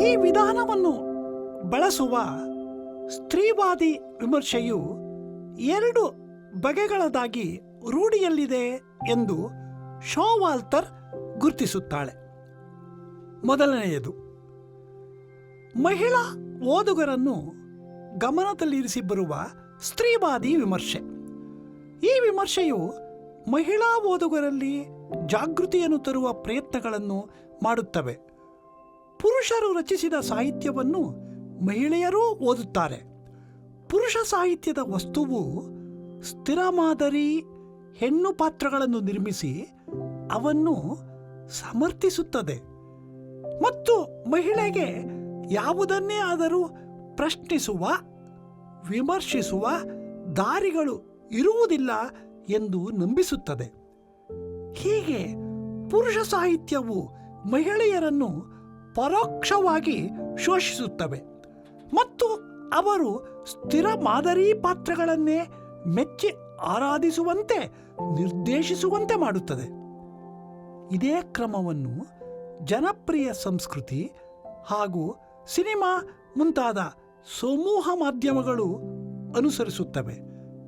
ಈ ವಿಧಾನವನ್ನು ಬಳಸುವ ಸ್ತ್ರೀವಾದಿ ವಿಮರ್ಶೆಯು ಎರಡು ಬಗೆಗಳದಾಗಿ ರೂಢಿಯಲ್ಲಿದೆ ಎಂದು ಶೋವಾಲ್ತರ್ ಗುರುತಿಸುತ್ತಾಳೆ. ಮೊದಲನೆಯದು, ಮಹಿಳಾ ಓದುಗರನ್ನು ಗಮನದಲ್ಲಿರಿಸಿ ಬರುವ ಸ್ತ್ರೀವಾದಿ ವಿಮರ್ಶೆ. ಈ ವಿಮರ್ಶೆಯು ಮಹಿಳಾ ಓದುಗರಲ್ಲಿ ಜಾಗೃತಿಯನ್ನು ತರುವ ಪ್ರಯತ್ನಗಳನ್ನು ಮಾಡುತ್ತವೆ. ಪುರುಷರು ರಚಿಸಿದ ಸಾಹಿತ್ಯವನ್ನು ಮಹಿಳೆಯರೂ ಓದುತ್ತಾರೆ. ಪುರುಷ ಸಾಹಿತ್ಯದ ವಸ್ತುವು ಸ್ಥಿರ ಮಾದರಿ ಹೆಣ್ಣು ಪಾತ್ರಗಳನ್ನು ನಿರ್ಮಿಸಿ ಅವನ್ನು ಸಮರ್ಥಿಸುತ್ತದೆ. ಮತ್ತು ಮಹಿಳೆಗೆ ಯಾವುದನ್ನೇ ಆದರೂ ಪ್ರಶ್ನಿಸುವ, ವಿಮರ್ಶಿಸುವ ದಾರಿಗಳು ಇರುವುದಿಲ್ಲ ಎಂದು ನಂಬಿಸುತ್ತದೆ. ಹೀಗೆ ಪುರುಷ ಸಾಹಿತ್ಯವು ಮಹಿಳೆಯರನ್ನು ಪರೋಕ್ಷವಾಗಿ ಶೋಷಿಸುತ್ತವೆ ಮತ್ತು ಅವರು ಸ್ಥಿರ ಮಾದರಿ ಪಾತ್ರಗಳನ್ನೇ ಮೆಚ್ಚಿ ಆರಾಧಿಸುವಂತೆ ನಿರ್ದೇಶಿಸುವಂತೆ ಮಾಡುತ್ತದೆ. ಇದೇ ಕ್ರಮವನ್ನು ಜನಪ್ರಿಯ ಸಂಸ್ಕೃತಿ ಹಾಗೂ ಸಿನಿಮಾ ಮುಂತಾದ ಸಮೂಹ ಮಾಧ್ಯಮಗಳು ಅನುಸರಿಸುತ್ತವೆ.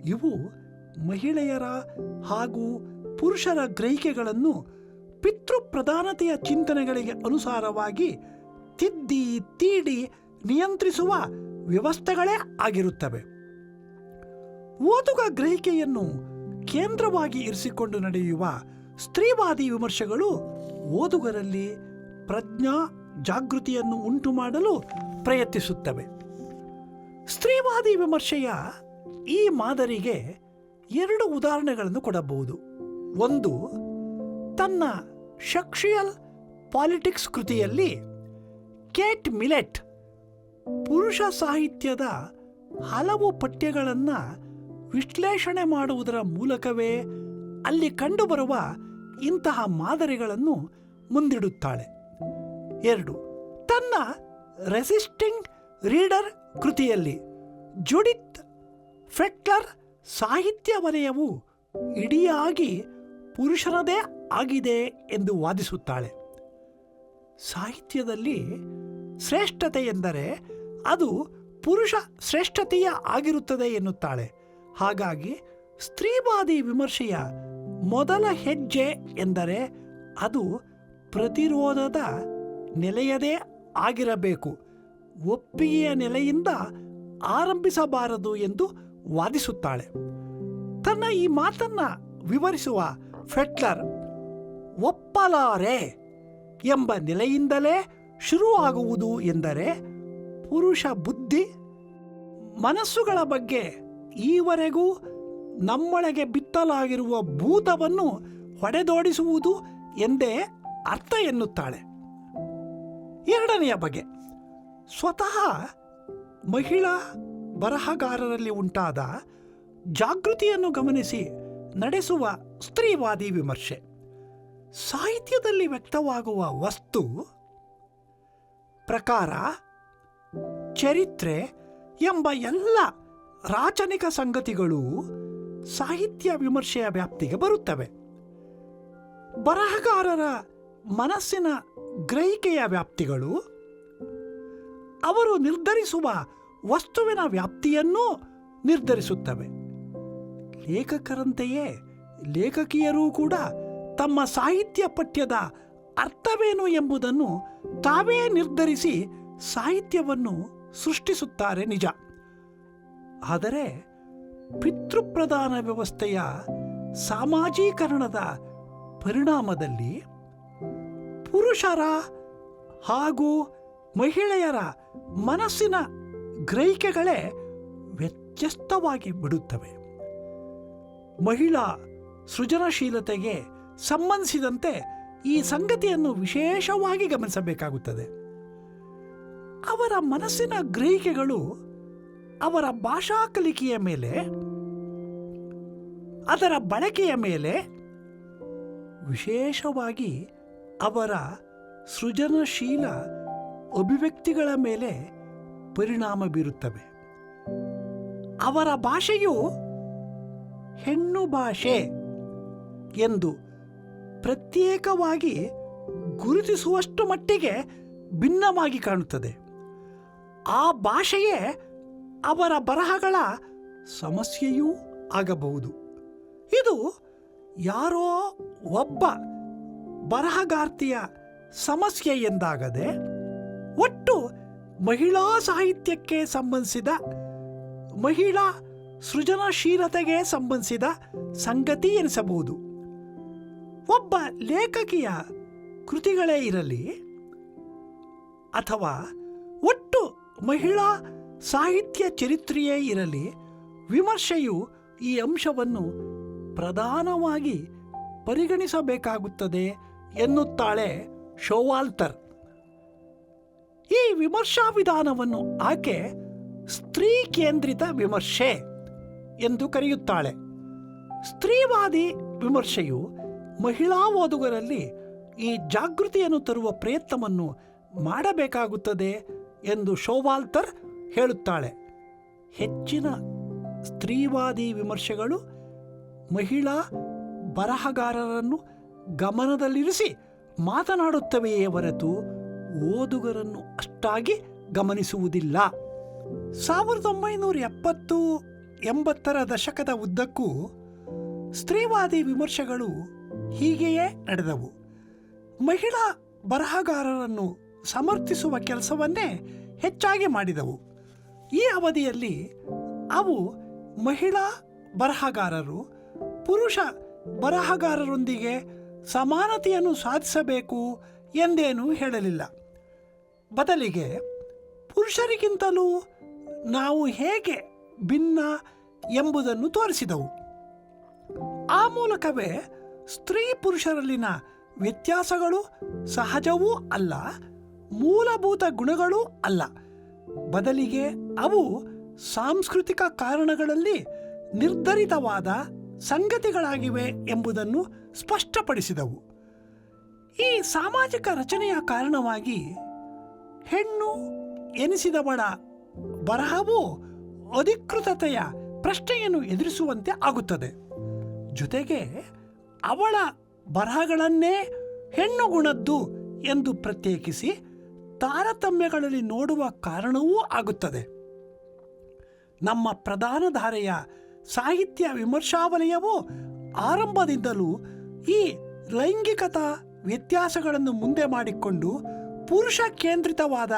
ಇವು ಮಹಿಳೆಯರ ಹಾಗೂ ಪುರುಷರ ಗ್ರಹಿಕೆಗಳನ್ನು ಪಿತೃಪ್ರಧಾನತೆಯ ಚಿಂತನೆಗಳಿಗೆ ಅನುಸಾರವಾಗಿ ತಿದ್ದಿ, ತೀಡಿ, ನಿಯಂತ್ರಿಸುವ ವ್ಯವಸ್ಥೆಗಳೇ ಆಗಿರುತ್ತವೆ. ಓದುಗ ಗ್ರಹಿಕೆಯನ್ನು ಕೇಂದ್ರವಾಗಿ ಇರಿಸಿಕೊಂಡು ನಡೆಯುವ ಸ್ತ್ರೀವಾದಿ ವಿಮರ್ಶೆಗಳು ಓದುಗರಲ್ಲಿ ಪ್ರಜ್ಞಾ ಜಾಗೃತಿಯನ್ನು ಉಂಟು ಮಾಡಲು ಪ್ರಯತ್ನಿಸುತ್ತವೆ. ಸ್ತ್ರೀವಾದಿ ವಿಮರ್ಶೆಯ ಈ ಮಾದರಿಗೆ ಎರಡು ಉದಾಹರಣೆಗಳನ್ನು ಕೊಡಬಹುದು. ಒಂದು, ತನ್ನ ಶಕ್ಶಿಯಲ್ ಪಾಲಿಟಿಕ್ಸ್ ಕೃತಿಯಲ್ಲಿ ಕೇಟ್ ಮಿಲೆಟ್ ಪುರುಷ ಸಾಹಿತ್ಯದ ಹಲವು ಪಠ್ಯಗಳನ್ನು ವಿಶ್ಲೇಷಣೆ ಮಾಡುವುದರ ಮೂಲಕವೇ ಅಲ್ಲಿ ಕಂಡುಬರುವ ಇಂತಹ ಮಾದರಿಗಳನ್ನು ಮುಂದಿಡುತ್ತಾಳೆ. ಎರಡು, ತನ್ನ ರೆಸಿಸ್ಟಿಂಗ್ ರೀಡರ್ ಕೃತಿಯಲ್ಲಿ ಜುಡಿತ್ ಫೆಟ್ಲರ್ ಸಾಹಿತ್ಯ ವಲಯವು ಇಡಿಯಾಗಿ ಪುರುಷನದೇ ಆಗಿದೆ ಎಂದು ವಾದಿಸುತ್ತಾಳೆ. ಸಾಹಿತ್ಯದಲ್ಲಿ ಶ್ರೇಷ್ಠತೆ ಎಂದರೆ ಅದು ಪುರುಷ ಶ್ರೇಷ್ಠತೆಯ ಆಗಿರುತ್ತದೆ ಎನ್ನುತ್ತಾಳೆ. ಹಾಗಾಗಿ ಸ್ತ್ರೀವಾದಿ ವಿಮರ್ಶೆಯ ಮೊದಲ ಹೆಜ್ಜೆ ಎಂದರೆ ಅದು ಪ್ರತಿರೋಧದ ನೆಲೆಯದೇ ಆಗಿರಬೇಕು. ಒಪ್ಪಿಗೆಯ ನೆಲೆಯಿಂದ ಆರಂಭಿಸಬಾರದು ಎಂದು ವಾದಿಸುತ್ತಾಳೆ. ತನ್ನ ಈ ಮಾತನ್ನ ವಿವರಿಸುವ ಫೆಟ್ಲರ್ ಒಪ್ಪಲಾರೆ ಎಂಬ ನೆಲೆಯಿಂದಲೇ ಶುರುವಾಗುವುದು ಎಂದರೆ ಪುರುಷ ಬುದ್ಧಿ ಮನಸ್ಸುಗಳ ಬಗ್ಗೆ ಈವರೆಗೂ ನಮ್ಮೊಳಗೆ ಬಿತ್ತಲಾಗಿರುವ ಭೂತವನ್ನು ಹೊಡೆದೋಡಿಸುವುದು ಎಂದೇ ಅರ್ಥ ಎನ್ನುತ್ತಾಳೆ. ಎರಡನೆಯ ಬಗೆ, ಸ್ವತಃ ಮಹಿಳಾ ಬರಹಗಾರರಲ್ಲಿ ಉಂಟಾದ ಜಾಗೃತಿಯನ್ನು ಗಮನಿಸಿ ನಡೆಸುವ ಸ್ತ್ರೀವಾದಿ ವಿಮರ್ಶೆ. ಸಾಹಿತ್ಯದಲ್ಲಿ ವ್ಯಕ್ತವಾಗುವ ವಸ್ತು ಪ್ರಕಾರ ಚರಿತ್ರೆ ಎಂಬ ಎಲ್ಲ ರಾಚನಿಕ ಸಂಗತಿಗಳು ಸಾಹಿತ್ಯ ವಿಮರ್ಶೆಯ ವ್ಯಾಪ್ತಿಗೆ ಬರುತ್ತವೆ. ಬರಹಗಾರರ ಮನಸ್ಸಿನ ಗ್ರಹಿಕೆಯ ವ್ಯಾಪ್ತಿಗಳು, ಅವರು ನಿರ್ಧರಿಸುವ ವಸ್ತುವಿನ ವ್ಯಾಪ್ತಿಯನ್ನೂ ನಿರ್ಧರಿಸುತ್ತವೆ. ಲೇಖಕರಂತೆಯೇ ಲೇಖಕಿಯರೂ ಕೂಡ ತಮ್ಮ ಸಾಹಿತ್ಯ ಪಠ್ಯದ ಅರ್ಥವೇನು ಎಂಬುದನ್ನು ತಾವೇ ನಿರ್ಧರಿಸಿ ಸಾಹಿತ್ಯವನ್ನು ಸೃಷ್ಟಿಸುತ್ತಾರೆ ನಿಜ. ಆದರೆ ಪಿತೃಪ್ರಧಾನ ವ್ಯವಸ್ಥೆಯ ಸಾಮಾಜೀಕರಣದ ಪರಿಣಾಮದಲ್ಲಿ ಪುರುಷರ ಹಾಗೂ ಮಹಿಳೆಯರ ಮನಸ್ಸಿನ ಗ್ರಹಿಕೆಗಳೇ ವ್ಯತ್ಯಸ್ತವಾಗಿ ಬಿಡುತ್ತವೆ. ಮಹಿಳಾ ಸೃಜನಶೀಲತೆಗೆ ಸಂಬಂಧಿಸಿದಂತೆ ಈ ಸಂಗತಿಯನ್ನು ವಿಶೇಷವಾಗಿ ಗಮನಿಸಬೇಕಾಗುತ್ತದೆ. ಅವರ ಮನಸ್ಸಿನ ಗ್ರಹಿಕೆಗಳು ಅವರ ಭಾಷಾ ಕಲಿಕೆಯ ಮೇಲೆ, ಅದರ ಬಳಕೆಯ ಮೇಲೆ ವಿಶೇಷವಾಗಿ ಅವರ ಸೃಜನಶೀಲ ಅಭಿವ್ಯಕ್ತಿಗಳ ಮೇಲೆ ಪರಿಣಾಮ ಬೀರುತ್ತವೆ. ಅವರ ಭಾಷೆಯು ಹೆಣ್ಣು ಭಾಷೆ ಎಂದು ಪ್ರತ್ಯೇಕವಾಗಿ ಗುರುತಿಸುವಷ್ಟು ಮಟ್ಟಿಗೆ ಭಿನ್ನವಾಗಿ ಕಾಣುತ್ತದೆ. ಆ ಭಾಷೆಯೇ ಅವರ ಬರಹಗಳ ಸಮಸ್ಯೆಯೂ ಆಗಬಹುದು. ಇದು ಯಾರೋ ಒಬ್ಬ ಬರಹಗಾರ್ತಿಯ ಸಮಸ್ಯೆ ಎಂದಾಗದೆ ಒಟ್ಟು ಮಹಿಳಾ ಸಾಹಿತ್ಯಕ್ಕೆ ಸಂಬಂಧಿಸಿದ, ಮಹಿಳಾ ಸೃಜನಶೀಲತೆಗೆ ಸಂಬಂಧಿಸಿದ ಸಂಗತಿ ಎನಿಸಬಹುದು. ಒಬ್ಬ ಲೇಖಕಿಯ ಕೃತಿಗಳೇ ಇರಲಿ ಅಥವಾ ಒಟ್ಟು ಮಹಿಳಾ ಸಾಹಿತ್ಯ ಚರಿತ್ರೆಯೇ ಇರಲಿ, ವಿಮರ್ಶೆಯು ಈ ಅಂಶವನ್ನು ಪ್ರಧಾನವಾಗಿ ಪರಿಗಣಿಸಬೇಕಾಗುತ್ತದೆ ಎನ್ನುತ್ತಾಳೆ ಶೋವಾಲ್ತರ್. ಈ ವಿಮರ್ಶಾ ವಿಧಾನವನ್ನು ಆಕೆ ಸ್ತ್ರೀ ಕೇಂದ್ರಿತ ವಿಮರ್ಶೆ ಎಂದು ಕರೆಯುತ್ತಾಳೆ. ಸ್ತ್ರೀವಾದಿ ವಿಮರ್ಶೆಯು ಮಹಿಳಾ ಓದುಗರಲ್ಲಿ ಈ ಜಾಗೃತಿಯನ್ನು ತರುವ ಪ್ರಯತ್ನವನ್ನು ಮಾಡಬೇಕಾಗುತ್ತದೆ ಎಂದು ಶೋವಾಲ್ತರ್ ಹೇಳುತ್ತಾಳೆ. ಹೆಚ್ಚಿನ ಸ್ತ್ರೀವಾದಿ ವಿಮರ್ಶೆಗಳು ಮಹಿಳಾ ಬರಹಗಾರರನ್ನು ಗಮನದಲ್ಲಿರಿಸಿ ಮಾತನಾಡುತ್ತವೆಯೇ ಹೊರತು ಓದುಗರನ್ನು ಅಷ್ಟಾಗಿ ಗಮನಿಸುವುದಿಲ್ಲ. ಸಾವಿರದ ಒಂಬೈನೂರ ಎಪ್ಪತ್ತು ಎಂಬತ್ತರ ದಶಕದ ಉದ್ದಕ್ಕೂ ಸ್ತ್ರೀವಾದಿ ವಿಮರ್ಶೆಗಳು ಹೀಗೆಯೇ ನಡೆದವು. ಮಹಿಳಾ ಬರಹಗಾರರನ್ನು ಸಮರ್ಥಿಸುವ ಕೆಲಸವನ್ನೇ ಹೆಚ್ಚಾಗಿ ಮಾಡಿದವು. ಈ ಅವಧಿಯಲ್ಲಿ ಅವು ಮಹಿಳಾ ಬರಹಗಾರರು, ಪುರುಷ ಬರಹಗಾರರೊಂದಿಗೆ ಸಮಾನತೆಯನ್ನು ಸಾಧಿಸಬೇಕು ಎಂದೇನೂ ಹೇಳಲಿಲ್ಲ. ಬದಲಿಗೆ ಪುರುಷರಿಗಿಂತಲೂ ನಾವು ಹೇಗೆ ಭಿನ್ನ ಎಂಬುದನ್ನು ತೋರಿಸಿದವು. ಆ ಮೂಲಕವೇ ಸ್ತ್ರೀ ಪುರುಷರಲ್ಲಿನ ವ್ಯತ್ಯಾಸಗಳು ಸಹಜವೂ ಅಲ್ಲ, ಮೂಲಭೂತ ಗುಣಗಳೂ ಅಲ್ಲ. ಬದಲಿಗೆ ಅವು ಸಾಂಸ್ಕೃತಿಕ ಕಾರಣಗಳಲ್ಲಿ ನಿರ್ಧರಿತವಾದ ಸಂಗತಿಗಳಾಗಿವೆ ಎಂಬುದನ್ನು ಸ್ಪಷ್ಟಪಡಿಸಿದವು. ಈ ಸಾಮಾಜಿಕ ರಚನೆಯ ಕಾರಣವಾಗಿ ಹೆಣ್ಣು ಎನಿಸಿದವಳ ಬರಹವು ಅಧಿಕೃತತೆಯ ಪ್ರಶ್ನೆಯನ್ನು ಎದುರಿಸುವಂತೆ ಆಗುತ್ತದೆ. ಜೊತೆಗೆ ಅವಳ ಬರಹಗಳನ್ನೇ ಹೆಣ್ಣು ಗುಣದ್ದು ಎಂದು ಪ್ರತ್ಯೇಕಿಸಿ ತಾರತಮ್ಯಗಳಲ್ಲಿ ನೋಡುವ ಕಾರಣವೂ ಆಗುತ್ತದೆ. ನಮ್ಮ ಪ್ರಧಾನ ಧಾರೆಯ ಸಾಹಿತ್ಯ ವಿಮರ್ಶಾವಲಯವು ಆರಂಭದಿಂದಲೂ ಈ ಲೈಂಗಿಕತಾ ವ್ಯತ್ಯಾಸಗಳನ್ನು ಮುಂದೆ ಮಾಡಿಕೊಂಡು ಪುರುಷ ಕೇಂದ್ರಿತವಾದ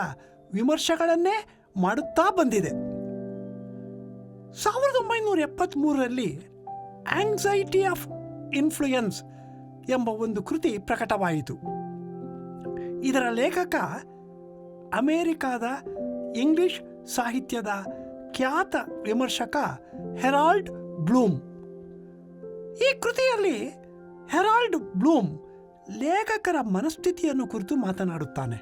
ವಿಮರ್ಶೆಗಳನ್ನೇ ಮಾಡುತ್ತಾ ಬಂದಿದೆ. ಸಾವಿರದ ಒಂಬೈನೂರ ಎಪ್ಪತ್ತ್ಮೂರರಲ್ಲಿ ಆಂಗ್ಸೈಟಿ ಆಫ್ ಇನ್ಫ್ಲೂಯೆನ್ಸ್ ಎಂಬ ಒಂದು ಕೃತಿ ಪ್ರಕಟವಾಯಿತು. ಇದರ ಲೇಖಕ ಅಮೇರಿಕಾದ ಇಂಗ್ಲಿಷ್ ಸಾಹಿತ್ಯದ ಖ್ಯಾತ ವಿಮರ್ಶಕ ಹೆರಾಲ್ಡ್ ಬ್ಲೂಮ್. ಈ ಕೃತಿಯಲ್ಲಿ ಹೆರಾಲ್ಡ್ ಬ್ಲೂಮ್ ಲೇಖಕರ ಮನಸ್ಥಿತಿಯನ್ನು ಕುರಿತು ಮಾತನಾಡುತ್ತಾನೆ.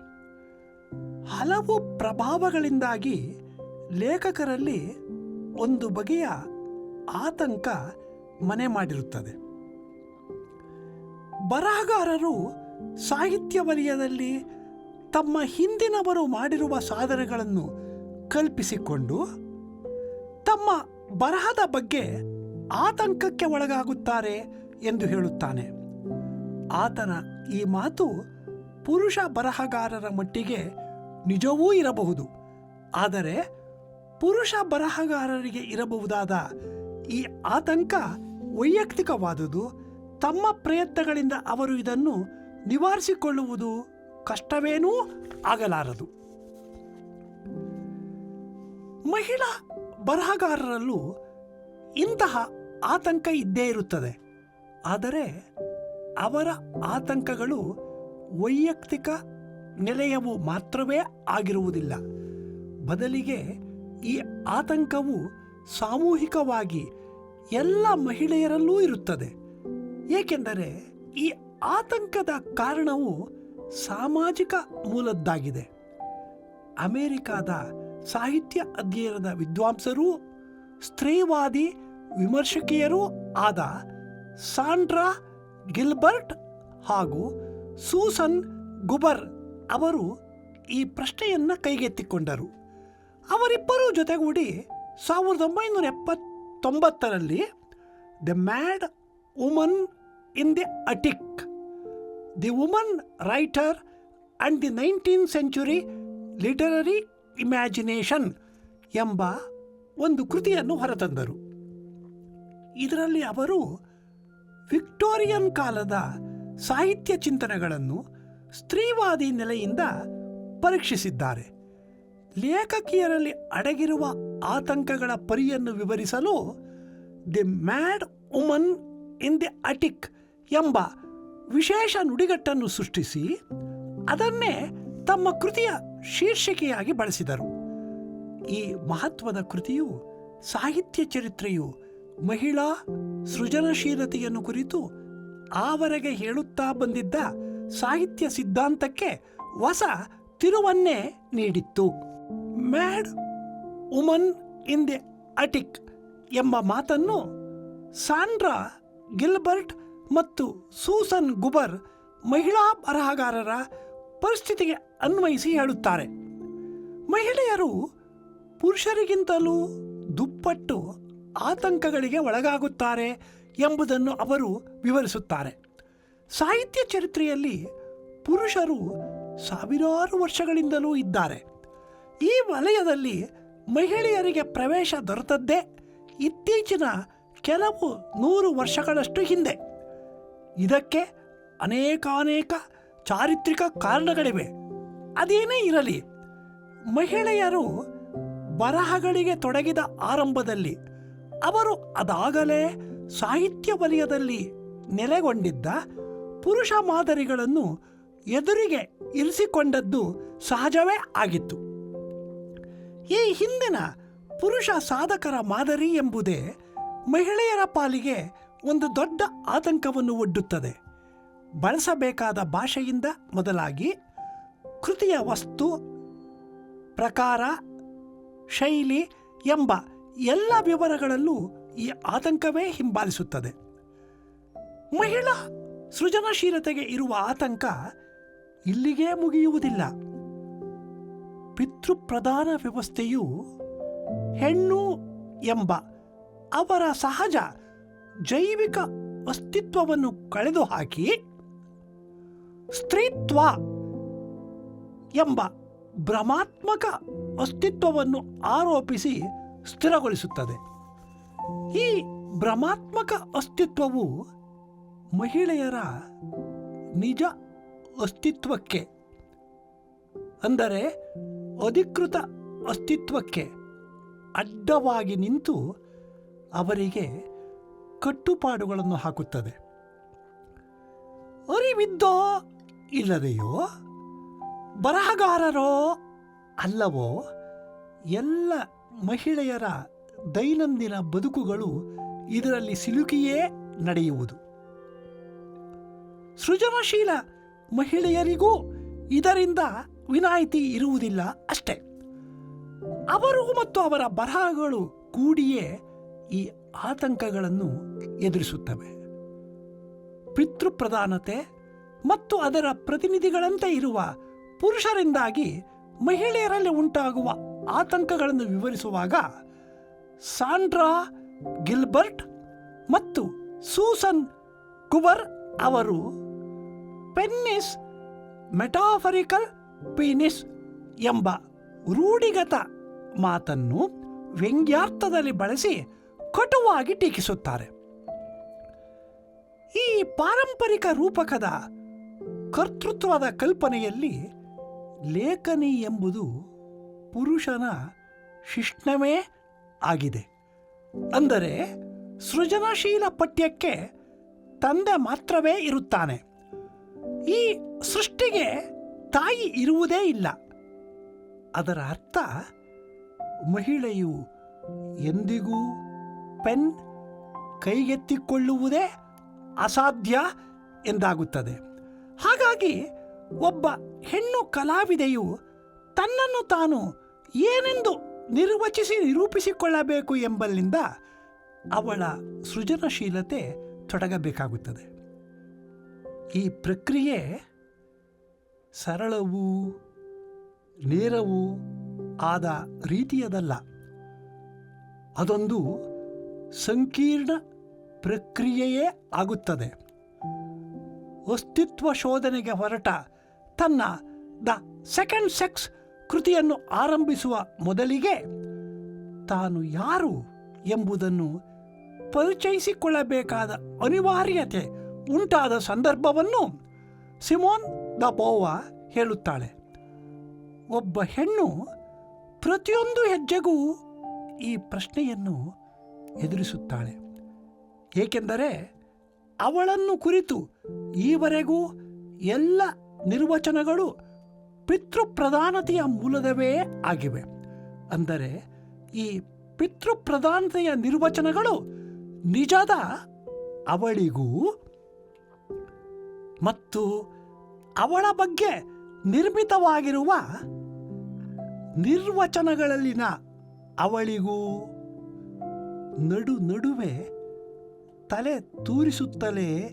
ಹಲವು ಪ್ರಭಾವಗಳಿಂದಾಗಿ ಲೇಖಕರಲ್ಲಿ ಒಂದು ಬಗೆಯ ಆತಂಕ ಮನೆ ಮಾಡಿರುತ್ತದೆ. ಬರಹಗಾರರು ಸಾಹಿತ್ಯ ವಲಯದಲ್ಲಿ ತಮ್ಮ ಹಿಂದಿನವರು ಮಾಡಿರುವ ಸಾಧನೆಗಳನ್ನು ಕಲ್ಪಿಸಿಕೊಂಡು ತಮ್ಮ ಬರಹದ ಬಗ್ಗೆ ಆತಂಕಕ್ಕೆ ಒಳಗಾಗುತ್ತಾರೆ ಎಂದು ಹೇಳುತ್ತಾನೆ. ಆತನ ಈ ಮಾತು ಪುರುಷ ಬರಹಗಾರರ ಮಟ್ಟಿಗೆ ನಿಜವೂ ಇರಬಹುದು. ಆದರೆ ಪುರುಷ ಬರಹಗಾರರಿಗೆ ಇರಬಹುದಾದ ಈ ಆತಂಕ ವೈಯಕ್ತಿಕವಾದುದು ತಮ್ಮ ಪ್ರಯತ್ನಗಳಿಂದ ಅವರು ಇದನ್ನು ನಿವಾರಿಸಿಕೊಳ್ಳುವುದು ಕಷ್ಟವೇನೂ ಆಗಲಾರದು. ಮಹಿಳಾ ಬರಹಗಾರರಲ್ಲೂ ಇಂತಹ ಆತಂಕ ಇದ್ದೇ ಇರುತ್ತದೆ. ಆದರೆ ಅವರ ಆತಂಕಗಳು ವೈಯಕ್ತಿಕ ನೆಲೆಯವು ಮಾತ್ರವೇ ಆಗಿರುವುದಿಲ್ಲ. ಬದಲಿಗೆ ಈ ಆತಂಕವು ಸಾಮೂಹಿಕವಾಗಿ ಎಲ್ಲ ಮಹಿಳೆಯರಲ್ಲೂ ಇರುತ್ತದೆ. ಏಕೆಂದರೆ ಈ ಆತಂಕದ ಕಾರಣವು ಸಾಮಾಜಿಕ ಮೂಲದ್ದಾಗಿದೆ. ಅಮೆರಿಕಾದ ಸಾಹಿತ್ಯ ಅಧ್ಯಯನದ ವಿದ್ವಾಂಸರೂ, ಸ್ತ್ರೀವಾದಿ ವಿಮರ್ಶಕಿಯರೂ ಆದ ಸಾಂಡ್ರಾ ಗಿಲ್ಬರ್ಟ್ ಹಾಗೂ ಸೂಸನ್ ಗುಬರ್ ಅವರು ಈ ಪ್ರಶ್ನೆಯನ್ನು ಕೈಗೆತ್ತಿಕೊಂಡರು. ಅವರಿಬ್ಬರೂ ಜೊತೆಗೂಡಿ ಸಾವಿರದ ಒಂಬೈನೂರ ಎಪ್ಪತ್ತೊಂಬತ್ತರಲ್ಲಿ the mad woman in the attic The woman writer and the nineteen century literary imagination ಎಂಬ ಒಂದು ಕೃತಿಯನ್ನು ಹೊರತಂದರು. ಇದರಲ್ಲಿ ಅವರು ವಿಕ್ಟೋರಿಯನ್ ಕಾಲದ ಸಾಹಿತ್ಯ ಚಿಂತನೆಗಳನ್ನು ಸ್ತ್ರೀವಾದಿ ನೆಲೆಯಿಂದ ಪರೀಕ್ಷಿಸಿದ್ದಾರೆ. ಲೇಖಕಿಯರಲ್ಲಿ ಅಡಗಿರುವ ಆತಂಕಗಳ ಪರಿಯನ್ನು ವಿವರಿಸಲು the mad woman in the attic ಎಂಬ ವಿಶೇಷ ನುಡಿಗಟ್ಟನ್ನು ಸೃಷ್ಟಿಸಿ ಅದನ್ನೇ ತಮ್ಮ ಕೃತಿಯ ಶೀರ್ಷಿಕೆಯಾಗಿ ಬಳಸಿದರು. ಈ ಮಹತ್ವದ ಕೃತಿಯು ಸಾಹಿತ್ಯ ಚರಿತ್ರೆಯು ಮಹಿಳಾ ಸೃಜನಶೀಲತೆಯನ್ನು ಕುರಿತು ಆವರೆಗೆ ಹೇಳುತ್ತಾ ಬಂದಿದ್ದ ಸಾಹಿತ್ಯ ಸಿದ್ಧಾಂತಕ್ಕೆ ಹೊಸ ತಿರುವನ್ನೇ ನೀಡಿತ್ತು. Mad woman in the attic ಎಂಬ ಮಾತನ್ನು ಸಾಂಡ್ರಾ ಗಿಲ್ಬರ್ಟ್ ಮತ್ತು ಸೂಸನ್ ಗುಬರ್ ಮಹಿಳಾ ಬರಹಗಾರರ ಪರಿಸ್ಥಿತಿಗೆ ಅನ್ವಯಿಸಿ ಹೇಳುತ್ತಾರೆ. ಮಹಿಳೆಯರು ಪುರುಷರಿಗಿಂತಲೂ ದುಪ್ಪಟ್ಟು ಆತಂಕಗಳಿಗೆ ಒಳಗಾಗುತ್ತಾರೆ ಎಂಬುದನ್ನು ಅವರು ವಿವರಿಸುತ್ತಾರೆ. ಸಾಹಿತ್ಯ ಚರಿತ್ರೆಯಲ್ಲಿ ಪುರುಷರು ಸಾವಿರಾರು ವರ್ಷಗಳಿಂದಲೂ ಇದ್ದಾರೆ. ಈ ವಲಯದಲ್ಲಿ ಮಹಿಳೆಯರಿಗೆ ಪ್ರವೇಶ ದೊರೆತದ್ದೇ ಇತ್ತೀಚಿನ ಕೆಲವು ನೂರು ವರ್ಷಗಳಷ್ಟು ಹಿಂದೆ. ಇದಕ್ಕೆ ಅನೇಕಾನೇಕ ಚಾರಿತ್ರಿಕ ಕಾರಣಗಳಿವೆ. ಅದೇನೇ ಇರಲಿ, ಮಹಿಳೆಯರು ಬರಹಗಳಿಗೆ ತೊಡಗಿದ ಆರಂಭದಲ್ಲಿ ಅವರು ಅದಾಗಲೇ ಸಾಹಿತ್ಯ ವಲಯದಲ್ಲಿ ನೆಲೆಗೊಂಡಿದ್ದ ಪುರುಷ ಮಾದರಿಗಳನ್ನು ಎದುರಿಗೆ ಇರಿಸಿಕೊಂಡದ್ದು ಸಹಜವೇ ಆಗಿತ್ತು. ಈ ಹಿಂದಿನ ಪುರುಷ ಸಾಧಕರ ಮಾದರಿ ಎಂಬುದೇ ಮಹಿಳೆಯರ ಪಾಲಿಗೆ ಒಂದು ದೊಡ್ಡ ಆತಂಕವನ್ನು ಒಡ್ಡುತ್ತದೆ. ಬಳಸಬೇಕಾದ ಭಾಷೆಯಿಂದ ಮೊದಲಾಗಿ ಕೃತಿಯ ವಸ್ತು, ಪ್ರಕಾರ, ಶೈಲಿ ಎಂಬ ಎಲ್ಲ ವಿವರಗಳಲ್ಲೂ ಈ ಆತಂಕವೇ ಹಿಂಬಾಲಿಸುತ್ತದೆ. ಮಹಿಳಾ ಸೃಜನಶೀಲತೆಗೆ ಇರುವ ಆತಂಕ ಇಲ್ಲಿಗೇ ಮುಗಿಯುವುದಿಲ್ಲ. ಪಿತೃಪ್ರಧಾನ ವ್ಯವಸ್ಥೆಯು ಹೆಣ್ಣು ಎಂಬ ಅವರ ಸಹಜ ಜೈವಿಕ ಅಸ್ತಿತ್ವವನ್ನು ಕಳೆದು ಹಾಕಿ ಸ್ತ್ರೀತ್ವ ಎಂಬ ಭ್ರಮಾತ್ಮಕ ಅಸ್ತಿತ್ವವನ್ನು ಆರೋಪಿಸಿ ಸ್ಥಿರಗೊಳಿಸುತ್ತದೆ. ಈ ಭ್ರಮಾತ್ಮಕ ಅಸ್ತಿತ್ವವು ಮಹಿಳೆಯರ ನಿಜ ಅಸ್ತಿತ್ವಕ್ಕೆ, ಅಂದರೆ ಅಧಿಕೃತ ಅಸ್ತಿತ್ವಕ್ಕೆ ಅಡ್ಡವಾಗಿ ನಿಂತು ಅವರಿಗೆ ಕಟ್ಟುಪಾಡುಗಳನ್ನು ಹಾಕುತ್ತದೆ. ಅರಿವಿದ್ದೋ ಇಲ್ಲದೆಯೋ, ಬರಹಗಾರರೋ ಅಲ್ಲವೋ, ಎಲ್ಲ ಮಹಿಳೆಯರ ದೈನಂದಿನ ಬದುಕುಗಳು ಇದರಲ್ಲಿ ಸಿಲುಕಿಯೇ ನಡೆಯುವುದು. ಸೃಜನಶೀಲ ಮಹಿಳೆಯರಿಗೂ ಇದರಿಂದ ವಿನಾಯಿತಿ ಇರುವುದಿಲ್ಲ ಅಷ್ಟೇ. ಅವರು ಮತ್ತು ಅವರ ಬರಹಗಳು ಕೂಡಿಯೇ ಈ ಆತಂಕಗಳನ್ನು ಎದುರಿಸುತ್ತವೆ. ಪಿತೃಪ್ರಧಾನತೆ ಮತ್ತು ಅದರ ಪ್ರತಿನಿಧಿಗಳಂತೆ ಇರುವ ಪುರುಷರಿಂದಾಗಿ ಮಹಿಳೆಯರಲ್ಲಿ ಉಂಟಾಗುವ ಆತಂಕಗಳನ್ನು ವಿವರಿಸುವಾಗ ಸಾಂಡ್ರಾ ಗಿಲ್ಬರ್ಟ್ ಮತ್ತು ಸೂಸನ್ ಕುಬರ್ ಅವರು ಪೆನ್ನಿಸ್ ಮೆಟಾಫರಿಕಲ್ ಪೀನಿಸ್ ಎಂಬ ರೂಢಿಗತ ಮಾತನ್ನು ವ್ಯಂಗ್ಯಾರ್ಥದಲ್ಲಿ ಬಳಸಿ ಕಟುವಾಗಿ ಟೀಕಿಸುತ್ತಾರೆ. ಈ ಪಾರಂಪರಿಕ ರೂಪಕದ ಕರ್ತೃತ್ವದ ಕಲ್ಪನೆಯಲ್ಲಿ ಲೇಖನಿ ಎಂಬುದು ಪುರುಷನ ಶಿಷ್ಣವೇ ಆಗಿದೆ. ಅಂದರೆ ಸೃಜನಶೀಲ ಪಠ್ಯಕ್ಕೆ ತಂದೆ ಮಾತ್ರವೇ ಇರುತ್ತಾನೆ. ಈ ಸೃಷ್ಟಿಗೆ ತಾಯಿ ಇರುವುದೇ ಇಲ್ಲ. ಅದರ ಅರ್ಥ ಮಹಿಳೆಯು ಎಂದಿಗೂ ಪೆನ್ ಕೈಗೆತ್ತಿಕೊಳ್ಳುವುದೇ ಅಸಾಧ್ಯ ಎಂದಾಗುತ್ತದೆ. ಹಾಗಾಗಿ ಒಬ್ಬ ಹೆಣ್ಣು ಕಲಾವಿದೆಯು ತನ್ನನ್ನು ತಾನು ಏನೆಂದು ನಿರ್ವಚಿಸಿ ನಿರೂಪಿಸಿಕೊಳ್ಳಬೇಕು ಎಂಬಲ್ಲಿಂದ ಅವಳ ಸೃಜನಶೀಲತೆ ತೊಡಗಬೇಕಾಗುತ್ತದೆ. ಈ ಪ್ರಕ್ರಿಯೆ ಸರಳವೂ ನೇರವೂ ಆದ ರೀತಿಯದಲ್ಲ. ಅದೊಂದು ಸಂಕೀರ್ಣ ಪ್ರಕ್ರಿಯೆಯೇ ಆಗುತ್ತದೆ. ಅಸ್ತಿತ್ವ ಶೋಧನೆಗೆ ಹೊರಟ ತನ್ನ ದ ಸೆಕೆಂಡ್ ಸೆಕ್ಸ್ ಕೃತಿಯನ್ನು ಆರಂಭಿಸುವ ಮೊದಲಿಗೆ ತಾನು ಯಾರು ಎಂಬುದನ್ನು ಪರಿಚಯಿಸಿಕೊಳ್ಳಬೇಕಾದ ಅನಿವಾರ್ಯತೆ ಉಂಟಾದ ಸಂದರ್ಭವನ್ನು ಸಿಮೋನ್ ದ ಬೋವಾ ಹೇಳುತ್ತಾಳೆ. ಒಬ್ಬ ಹೆಣ್ಣು ಪ್ರತಿಯೊಂದು ಹೆಜ್ಜೆಗೂ ಈ ಪ್ರಶ್ನೆಯನ್ನು ಎದುರಿಸುತ್ತಾಳೆ. ಏಕೆಂದರೆ ಅವಳನ್ನು ಕುರಿತು ಈವರೆಗೂ ಎಲ್ಲ ನಿರ್ವಚನಗಳು ಪಿತೃಪ್ರಧಾನತೆಯ ಮೂಲದವೇ ಆಗಿವೆ. ಅಂದರೆ ಈ ಪಿತೃಪ್ರಧಾನತೆಯ ನಿರ್ವಚನಗಳು ನಿಜದ ಅವಳಿಗೂ ಮತ್ತು ಅವಳ ಬಗ್ಗೆ ನಿರ್ಮಿತವಾಗಿರುವ ನಿರ್ವಚನಗಳಲ್ಲಿನ ಅವಳಿಗೂ ನಡು ನಡುವೆ ತಲೆ ತೂರಿಸುತ್ತಲೇ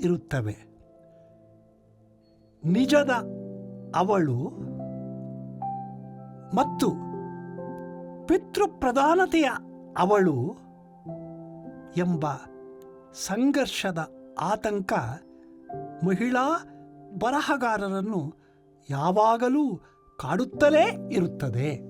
ಇರುತ್ತವೆ. ನಿಜದ ಅವಳು ಮತ್ತು ಪಿತೃಪ್ರಧಾನತೆಯ ಅವಳು ಎಂಬ ಸಂಘರ್ಷದ ಆತಂಕ ಮಹಿಳಾ ಬರಹಗಾರರನ್ನು ಯಾವಾಗಲೂ ಕಾಡುತ್ತಲೇ ಇರುತ್ತದೆ.